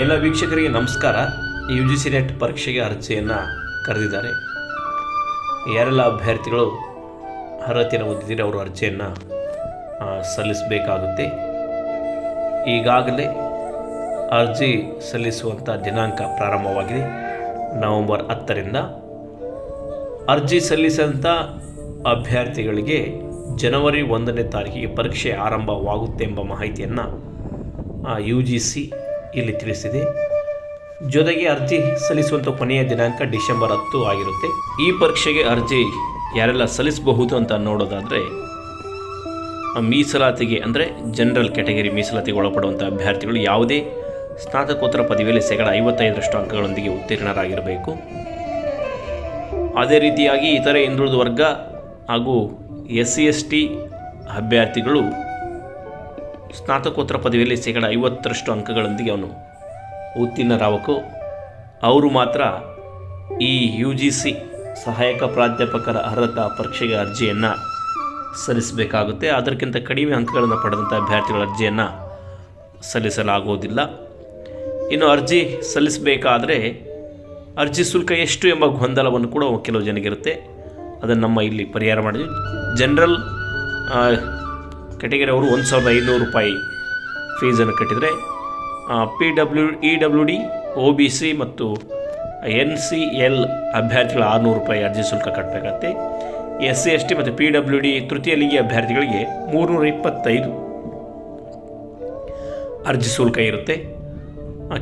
ಎಲ್ಲ ವೀಕ್ಷಕರಿಗೆ ನಮಸ್ಕಾರ. ಯು ಜಿ ಸಿ ನೆಟ್ ಪರೀಕ್ಷೆಗೆ ಅರ್ಜಿಯನ್ನು ಕರೆದಿದ್ದಾರೆ. ಯಾರೆಲ್ಲ ಅಭ್ಯರ್ಥಿಗಳು ಅರ್ಹತೆಯನ್ನು ಹೊಂದಿದ್ದೀರಿ ಅವರು ಅರ್ಜಿಯನ್ನು ಸಲ್ಲಿಸಬೇಕಾಗುತ್ತೆ. ಈಗಾಗಲೇ ಅರ್ಜಿ ಸಲ್ಲಿಸುವಂಥ ದಿನಾಂಕ ಪ್ರಾರಂಭವಾಗಿದೆ. ನವೆಂಬರ್ ಹತ್ತರಿಂದ. ಅರ್ಜಿ ಸಲ್ಲಿಸಿದಂಥ ಅಭ್ಯರ್ಥಿಗಳಿಗೆ ಜನವರಿ ಒಂದನೇ ತಾರೀಕಿಗೆ ಪರೀಕ್ಷೆ ಆರಂಭವಾಗುತ್ತೆ ಎಂಬ ಮಾಹಿತಿಯನ್ನು ಯು ಜಿ ಸಿ ಇಲ್ಲಿ ತಿಳಿಸಿದೆ. ಜೊತೆಗೆ ಅರ್ಜಿ ಸಲ್ಲಿಸುವಂಥ ಕೊನೆಯ ದಿನಾಂಕ ಡಿಸೆಂಬರ್ ಹತ್ತು ಆಗಿರುತ್ತೆ. ಈ ಪರೀಕ್ಷೆಗೆ ಅರ್ಜಿ ಯಾರೆಲ್ಲ ಸಲ್ಲಿಸಬಹುದು ಅಂತ ನೋಡೋದಾದರೆ, ಮೀಸಲಾತಿಗೆ ಅಂದರೆ ಜನರಲ್ ಕ್ಯಾಟಗರಿ ಮೀಸಲಾತಿಗೆ ಒಳಪಡುವಂಥ ಅಭ್ಯರ್ಥಿಗಳು ಯಾವುದೇ ಸ್ನಾತಕೋತ್ತರ ಪದವಿಯಲ್ಲಿ ಶೇಕಡ ಐವತ್ತೈದರಷ್ಟು ಅಂಕಗಳೊಂದಿಗೆ ಉತ್ತೀರ್ಣರಾಗಿರಬೇಕು. ಅದೇ ರೀತಿಯಾಗಿ ಇತರೆ ಹಿಂದುಳಿದ ವರ್ಗ ಹಾಗೂ ಎಸ್ ಸಿ ಎಸ್ ಟಿ ಅಭ್ಯರ್ಥಿಗಳು ಸ್ನಾತಕೋತ್ತರ ಪದವಿಯಲ್ಲಿ ಶೇಕಡ ಐವತ್ತರಷ್ಟು ಅಂಕಗಳೊಂದಿಗೆ ಅವನು ಉತ್ತೀರ್ಣರಾವಕು ಅವರು ಮಾತ್ರ ಈ ಯು ಜಿ ಸಿ ಸಹಾಯಕ ಪ್ರಾಧ್ಯಾಪಕರ ಅರ್ಹತಾ ಪರೀಕ್ಷೆಗೆ ಅರ್ಜಿಯನ್ನು ಸಲ್ಲಿಸಬೇಕಾಗುತ್ತೆ. ಅದಕ್ಕಿಂತ ಕಡಿಮೆ ಅಂಕಗಳನ್ನು ಪಡೆದಂಥ ಅಭ್ಯರ್ಥಿಗಳ ಅರ್ಜಿಯನ್ನು ಸಲ್ಲಿಸಲಾಗುವುದಿಲ್ಲ. ಇನ್ನು ಅರ್ಜಿ ಸಲ್ಲಿಸಬೇಕಾದರೆ ಅರ್ಜಿ ಶುಲ್ಕ ಎಷ್ಟು ಎಂಬ ಗೊಂದಲವನ್ನು ಕೂಡ ಕೆಲವು ಜನಗಿರುತ್ತೆ ಅದನ್ನು ನಮ್ಮ ಇಲ್ಲಿ ಪರಿಹಾರ ಮಾಡಿದ್ವಿ. ಜನರಲ್ ಕೆಟಗರಿ ಅವರು ಒಂದು ಸಾವಿರದ ಐನೂರು ರೂಪಾಯಿ ಫೀಸನ್ನು ಕಟ್ಟಿದರೆ P W E W D O B C ಮತ್ತು ಎನ್ ಸಿ ಎಲ್ ಅಭ್ಯರ್ಥಿಗಳು ಆರುನೂರು ರೂಪಾಯಿ ಅರ್ಜಿ ಶುಲ್ಕ ಕಟ್ಟಬೇಕಾಗತ್ತೆ. ಎಸ್ ಸಿ ಎಸ್ ಟಿ ಮತ್ತು ಪಿ ಡಬ್ಲ್ಯೂ ಡಿ ತೃತೀಯ ಲಿಂಗಿ ಅಭ್ಯರ್ಥಿಗಳಿಗೆ ಮೂರುನೂರ ಇಪ್ಪತ್ತೈದು ಅರ್ಜಿ ಶುಲ್ಕ ಇರುತ್ತೆ.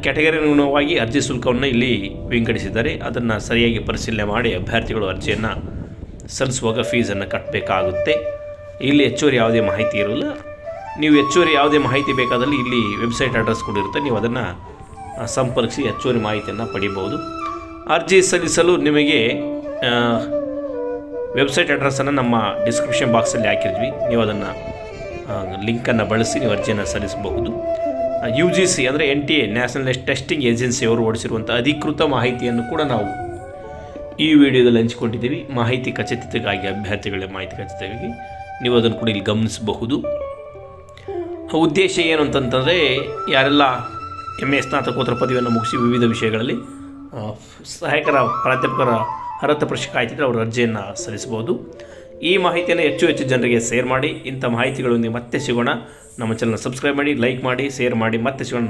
ಕ್ಯಾಟಗರಿ ಅನುಗುಣವಾಗಿ ಅರ್ಜಿ ಶುಲ್ಕವನ್ನು ಇಲ್ಲಿ ವಿಂಗಡಿಸಿದ್ದಾರೆ. ಅದನ್ನು ಸರಿಯಾಗಿ ಪರಿಶೀಲನೆ ಮಾಡಿ ಅಭ್ಯರ್ಥಿಗಳು ಅರ್ಜಿಯನ್ನು ಸಲ್ಲಿಸುವಾಗ ಫೀಸನ್ನು ಕಟ್ಟಬೇಕಾಗುತ್ತೆ. ಇಲ್ಲಿ ಹೆಚ್ಚುವರಿ ಯಾವುದೇ ಮಾಹಿತಿ ಇರೋಲ್ಲ. ನೀವು ಹೆಚ್ಚುವರಿ ಯಾವುದೇ ಮಾಹಿತಿ ಬೇಕಾದಲ್ಲಿ ಇಲ್ಲಿ ವೆಬ್ಸೈಟ್ ಅಡ್ರೆಸ್ ಕೂಡ ಇರುತ್ತೆ ನೀವು ಅದನ್ನು ಸಂಪರ್ಕಿಸಿ ಹೆಚ್ಚುವರಿ ಮಾಹಿತಿಯನ್ನು ಪಡಿಬೋದು ಅರ್ಜಿ ಸಲ್ಲಿಸಲು ನಿಮಗೆ ವೆಬ್ಸೈಟ್ ಅಡ್ರೆಸ್ಸನ್ನು ನಮ್ಮ ಡಿಸ್ಕ್ರಿಪ್ಷನ್ ಬಾಕ್ಸಲ್ಲಿ ಹಾಕಿದ್ವಿ ನೀವು ಅದನ್ನು ಲಿಂಕನ್ನು ಬಳಸಿ ನೀವು ಅರ್ಜಿಯನ್ನು ಸಲ್ಲಿಸಬಹುದು. ಯು ಜಿ ಸಿ ಅಂದರೆ N T A national testing ಏಜೆನ್ಸಿಯವರು ಓಡಿಸಿರುವಂಥ ಅಧಿಕೃತ ಮಾಹಿತಿಯನ್ನು ಕೂಡ ನಾವು ಈ ವಿಡಿಯೋದಲ್ಲಿ ಹಂಚಿಕೊಂಡಿದ್ದೀವಿ. ಮಾಹಿತಿ ಖಚಿತತೆಗಾಗಿ, ಅಭ್ಯರ್ಥಿಗಳ ಮಾಹಿತಿ ಖಚಿತತೆಗಾಗಿ. ನೀವು ಅದನ್ನು ಕೂಡ ಇಲ್ಲಿ ಗಮನಿಸಬಹುದು. ಉದ್ದೇಶ ಏನು ಅಂತಂತಂದರೆ, ಯಾರೆಲ್ಲ ಎಂ ಎ ಸ್ನಾತಕೋತ್ತರ ಪದವಿಯನ್ನು ಮುಗಿಸಿ ವಿವಿಧ ವಿಷಯಗಳಲ್ಲಿ ಸಹಾಯಕರ, ಪ್ರಾಧ್ಯಾಪಕರ ಅರ್ಹತೆ ಪರೀಕ್ಷೆ ಕಾಯ್ತಿದ್ರೆ ಅವರು ಅರ್ಜಿಯನ್ನು ಸಲ್ಲಿಸಬಹುದು. ಈ ಮಾಹಿತಿಯನ್ನು ಹೆಚ್ಚು ಹೆಚ್ಚು ಜನರಿಗೆ ಶೇರ್ ಮಾಡಿ, ಇಂಥ ಮಾಹಿತಿಗಳೊಂದಿಗೆ ಮತ್ತೆ ಸಿಗೋಣ. ನಮ್ಮ ಚಾನಲ್ ಸಬ್ಸ್ಕ್ರೈಬ್ ಮಾಡಿ ಲೈಕ್ ಮಾಡಿ ಶೇರ್ ಮಾಡಿ, ಮತ್ತೆ ಸಿಗೋಣ.